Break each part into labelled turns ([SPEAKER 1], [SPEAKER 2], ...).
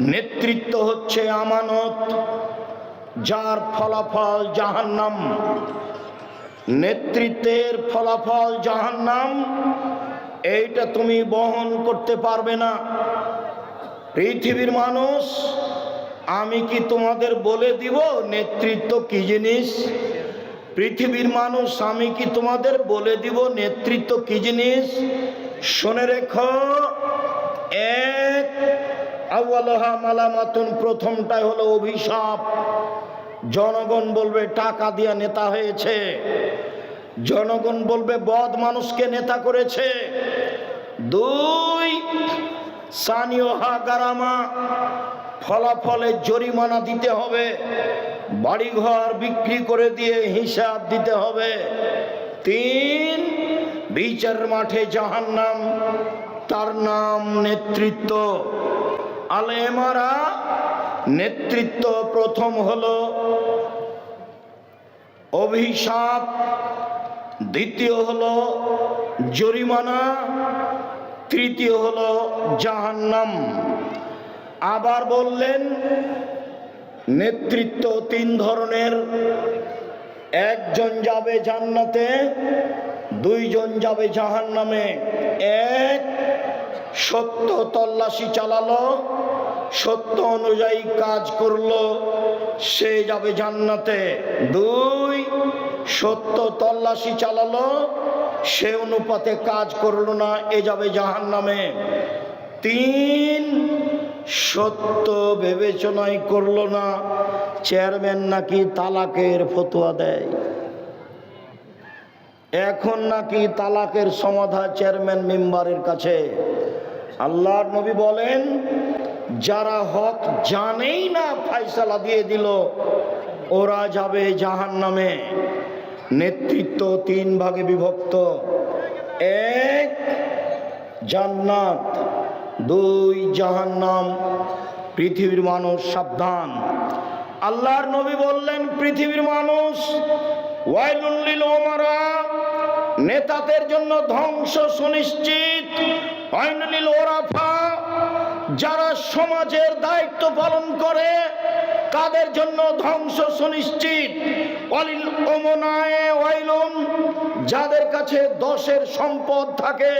[SPEAKER 1] নেতৃত্ব হচ্ছে আমানত, যার ফলাফল জাহান্নাম। নেতৃত্বের ফলাফল জাহান্নাম, এইটা তুমি বহন করতে পারবে না। পৃথিবীর মানুষ, আমি কি তোমাদের বলে দিব নেতৃত্ব কি জিনিস? পৃথিবীর মানুষ, আমি কি তোমাদের বলে দিব নেতৃত্ব কি জিনিস? শুনে রেখো, এক আউ্লাহা মালামাতুন, প্রথমটাই হলো অভিশাপ। জনগণ বলবে, টাকা দিয়া নেতা হয়েছে। জনগণ বলবে, বদ মানুষকে নেতা করেছে। দুই সানিওহা গারামা, ফলাফলে জরিমানা দিতে হবে। বাড়িঘর বিক্রি করে দিয়ে হিসাব দিতে হবে। তিন, বিচার মাঠে জাহান্নাম, তার নাম নেতৃত্ব। আলেমারা নেতৃত্ব প্রথম হলো অভিশাপ, দ্বিতীয় হলো জরিমানা, তৃতীয় হলো জাহান্নাম। আবার বললেন, নেতৃত্ব তিন ধরনের, একজন যাবে জান্নাতে, দুইজন যাবে জাহান্নামে। এক সত্য তল্লাশি চালালো, সত্য অনুযায়ী কাজ করল, সে যাবে জান্নাতে। দুই, সত্য তল্লাশি চালালো, সে অনুপাতে কাজ করল না, এ যাবে জাহান্নামে। তিন, সত্য বিবেচনাই করল না, চেয়ারম্যান নাকি তালাকের ফতোয়া দেয়। এখন নাকি তালাকের সমাধা চেয়ারম্যান মেম্বারের কাছে। আল্লাহর নবী বলেন, যারা হক জানেই না ফাইসালা দিয়ে দিল, ওরা যাবে জাহান নামে নেতৃত্ব তিন ভাগে বিভক্ত। এক, জান্নাত, দুই, জাহান্নাম, পৃথিবীর মানুষ সাবধান। আল্লাহর নবী বললেন, পৃথিবীর মানুষ ওয়াইলুল্লিল ওমারা নেতাদের জন্য ধ্বংস সুনিশ্চিত। ওয়াইলুল্লিল ওরাফা, যারা সমাজের দায়িত্ব পালন করে, তাদের জন্য ধ্বংস সুনিশ্চিত। অলিল ওয়াইলুন, যাদের কাছে দশের সম্পদ থাকে,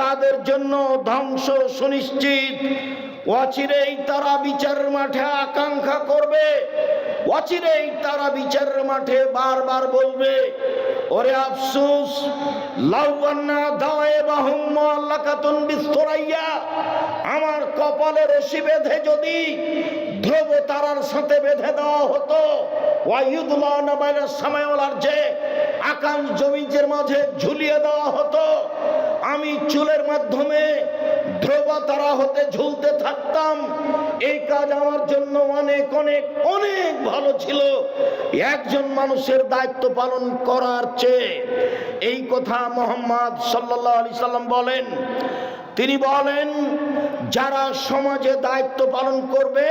[SPEAKER 1] তাদের জন্য ধ্বংস সুনিশ্চিত। অচিরেই তারা বিচারের মাঠে আকাঙ্ক্ষা করবে, অচিরেই তারা বিচারের মাঠে বারবার বলবে ওরে আফসুস লাউয়ান্না দায়ে বাহুম আল্লাকাতুন বিস্তরাইয়া, আমার কপালে রশি বেঁধে যদি ধ্রুব তারার সাথে বেঁধে দেওয়া হতো ওয়াইদুল্লাহ নাবাইলের সামায়ওয়ালার যে আকাশ জমিজের মাঝে ঝুলিয়ে দেওয়া হতো, আমি চুলের মাধ্যমে ধ্রুব তারা হতে ঝুলতে থাকতাম। এই কাজ আমার জন্য অনেক অনেক অনেক ভালো ছিল। একজন মানুষের দায়িত্ব পালন করার চেয়ে এই কথা মোহাম্মদ সাল্লাহ আলি সাল্লাম বলেন। তিনি বলেন, যারা সমাজে দায়িত্ব পালন করবে,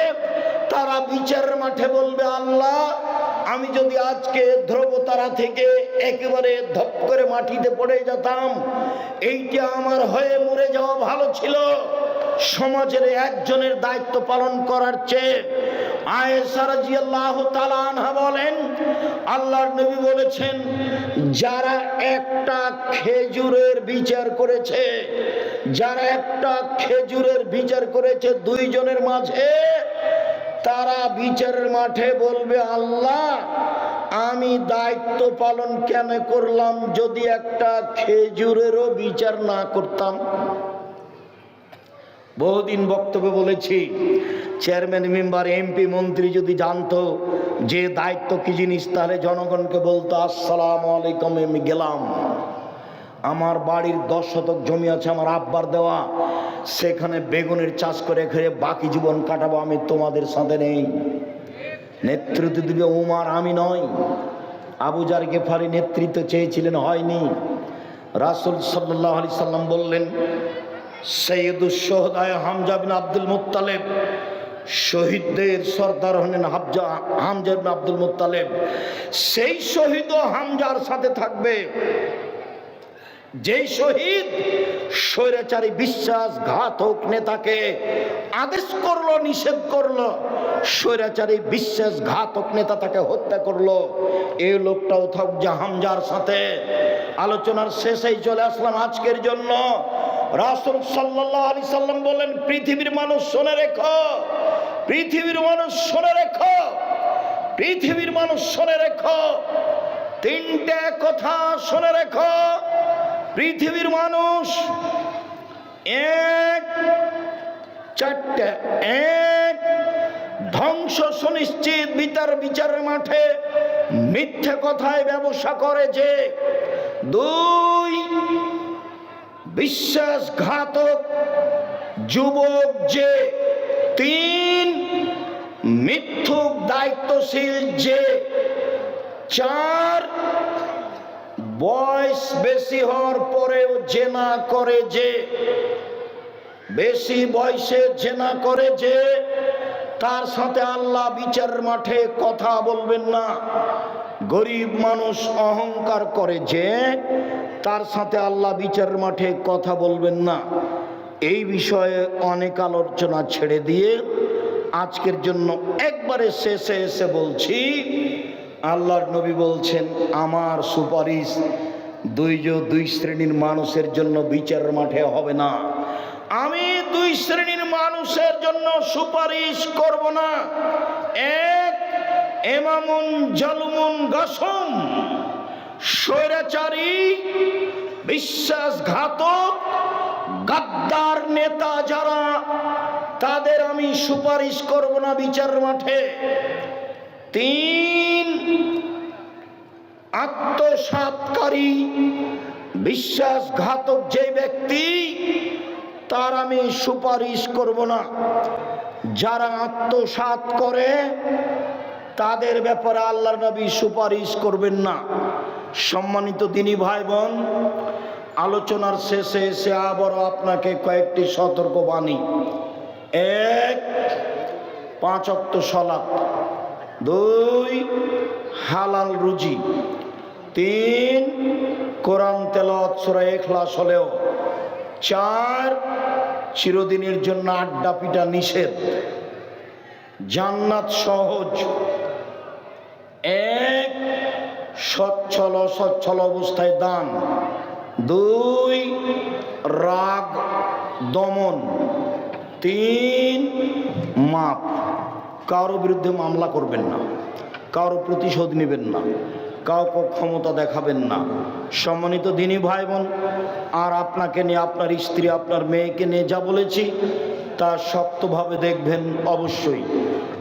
[SPEAKER 1] তারা বিচারের মাঠে বলবে, আল্লাহ, আমি যদি আজকে ধ্রুবতারা থেকে একেবারে ধপ করে মাটিতে পড়ে যেতাম, এইটা আমার হয়ে যাওয়া ভালো ছিল। সমাজের একজনের দায়িত্ব পালন করার চেয়ে বলেন, আল্লাহর নবী বলেছেন, যারা একটা খেজুরের বিচার করেছে, যারা একটা খেজুরের বিচার করেছে দুইজনের মাঝে, তারা বিচারের মাঠে বলবে, আল্লাহ আমি দায়িত্ব পালন কেন করলাম যদি একটা খেজুরেরও বিচার না করতাম? বহুদিন বক্তব্য বলেছি, চেয়ারম্যান, মেম্বার, এমপি, মন্ত্রী যদি জানতো যে দায়িত্ব কি জিনিস, তাহলে জনগণকে বলতো, আসসালাম আলাইকুম, আমি গেলাম। আমার বাড়ির দশ শতক জমি আছে, আমার আব্বার দেওয়া। সেখানে বেগুনের চাষ করে খেয়ে বাকি জীবন কাটাবো, আমি তোমাদের সাথে নেই। নেতৃত্ব দিবে উমার, আমি নয় আবু জার গেফারি নেতৃত্ব চেয়েছিলেন, হয়নি। রাসুল সাল্লাহ আলি সাল্লাম বললেন সৈয়দুসোহদায় হামজা বিন আব্দুল মুত্তালেব, শহীদদের সর্দার হলেন হামজা হামজা আব্দুল মুত্তালেব। সেই শহীদও হামজার সাথে থাকবে। যেই শহীদ স্বৈরাচারী বিশ্বাসঘাতক নেতাকে আদেশ করল, নিষেধ করল, স্বৈরাচারী বিশ্বাসঘাতক নেতা তাকে হত্যা করল, এই লোকটাও থাক হামজার সাথে। আলোচনার শেষেই চলে আসলাম আজকের জন্য। রাসুল সাল্লাহ আলি সাল্লাম বলেন, পৃথিবীর মানুষ শুনে রেখো, পৃথিবীর মানুষ শুনে রেখো, পৃথিবীর মানুষ শুনে রেখো, তিনটে কথা শুনে রেখো। পৃথিবীর মানুষ এক, চারটে, এক, ধ্বংস সুনিশ্চিত বিচার বিচারের মাঠে মিথ্যে কথায় ব্যবসা করে যে দুই, বিশ্বাসঘাতক যুবক যে তিন, মিথ্যুক দায়িত্বশীল যে চার বয়স বেশি হওয়ার পরেও জেনা করে যে, বেশি বয়সে জেনা করে যে, তার সাথে আল্লাহ বিচার মাঠে কথা বলবেন না। গরিব মানুষ অহংকার করে যে, তার সাথে আল্লাহ বিচার মাঠে কথা বলবেন না। এই বিষয়ে অনেক আলোচনা ছেড়ে দিয়ে আজকের জন্য একবারে শেষে এসে বলছি আল্লাহর নবী বলছেন, আমার সুপারিশ দুই দুই শ্রেণির মানুষের জন্য বিচার মাঠে হবে না। আমি দুই শ্রেণির মানুষের জন্য সুপারিশ করব না। এক, এমামুন জলমুন গসম, স্বৈরাচারী, বিশ্বাসঘাতক, গাদ্দার নেতা যারা, তাদের আমি সুপারিশ করব না বিচার মাঠে। তিন আত্মসাতকারী, বিশ্বাসঘাতক যে ব্যক্তি, তার আমি সুপারিশ করব না। যারা আত্মসাত করে, তাদের ব্যাপারে আল্লাহ নবী সুপারিশ করবেন না। সম্মানিত তিনি ভাই বোন আলোচনার শেষে এসে আবারও আপনাকে কয়েকটি সতর্ক বাণী এক, পাঁচ অক্ত সলাপ দুই, হালাল রুজি। তিন কোরআন তেলত সুরা এখলাস হলেও চার চিরদিনের জন্য আড্ডা পিটা নিষেধ। জান্নাত সহজ। এক, সচ্ছল অসচ্ছল অবস্থায় দান। দুই, রাগ দমন। তিন, মাপ। কারও বিরুদ্ধে মামলা করবেন না। কারও প্রতিশোধ নেবেন না। কাউকে ক্ষমতা দেখাবেন না। সম্মানিত দিনী ভাই বোন আর আপনাকে নিয়ে আপনার স্ত্রী, আপনার মেয়েকে নিয়ে যা বলেছি, তা শক্তভাবে দেখবেন অবশ্যই।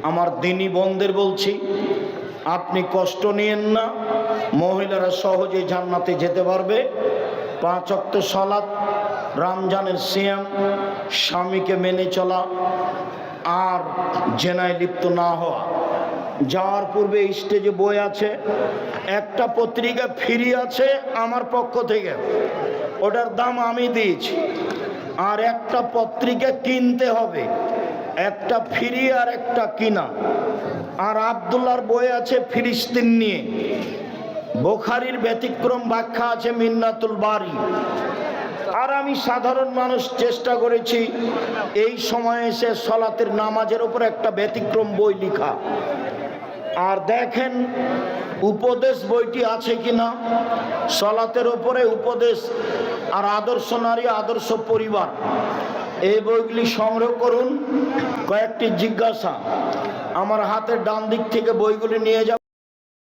[SPEAKER 1] আমার দিনী বোনদের বলছি, আপনি কষ্ট নিয়েন না, মহিলারা সহজে জান্নাতে যেতে পারবে। পাঁচ অক্ত সলাৎ রমজানের সিয়াম, স্বামীকে মেনে চলা, আর জেনায় লিপ্ত না হওয়া। যাওয়ার পূর্বে স্টেজে বই আছে, একটা পত্রিকা ফ্রি আছে আমার পক্ষ থেকে। ওটার দাম আমি দিয়েছি। আর একটা পত্রিকা কিনতে হবে, একটা ফ্রি আর একটা কিনা। আর আবদুল্লার বই আছে ফিলিস্তিন নিয়ে। বোখারির ব্যতিক্রম ব্যাখ্যা আছে মিন্নাতুল বাড়ি আর আমি সাধারণ মানুষ চেষ্টা করেছি, এই সময়ে এসে সলাতের নামাজের ওপর একটা ব্যতিক্রম বই লেখা। আর দেখেন উপদেশ বইটি আছে কিনা? সলাতের ওপরে উপদেশ আর আদর্শ নারী, আদর্শ পরিবার। এই বইগুলি সংগ্রহ করুন, কয়েকটি জিজ্ঞাসা। আমার হাতের ডান দিক থেকে বইগুলি নিয়ে যাব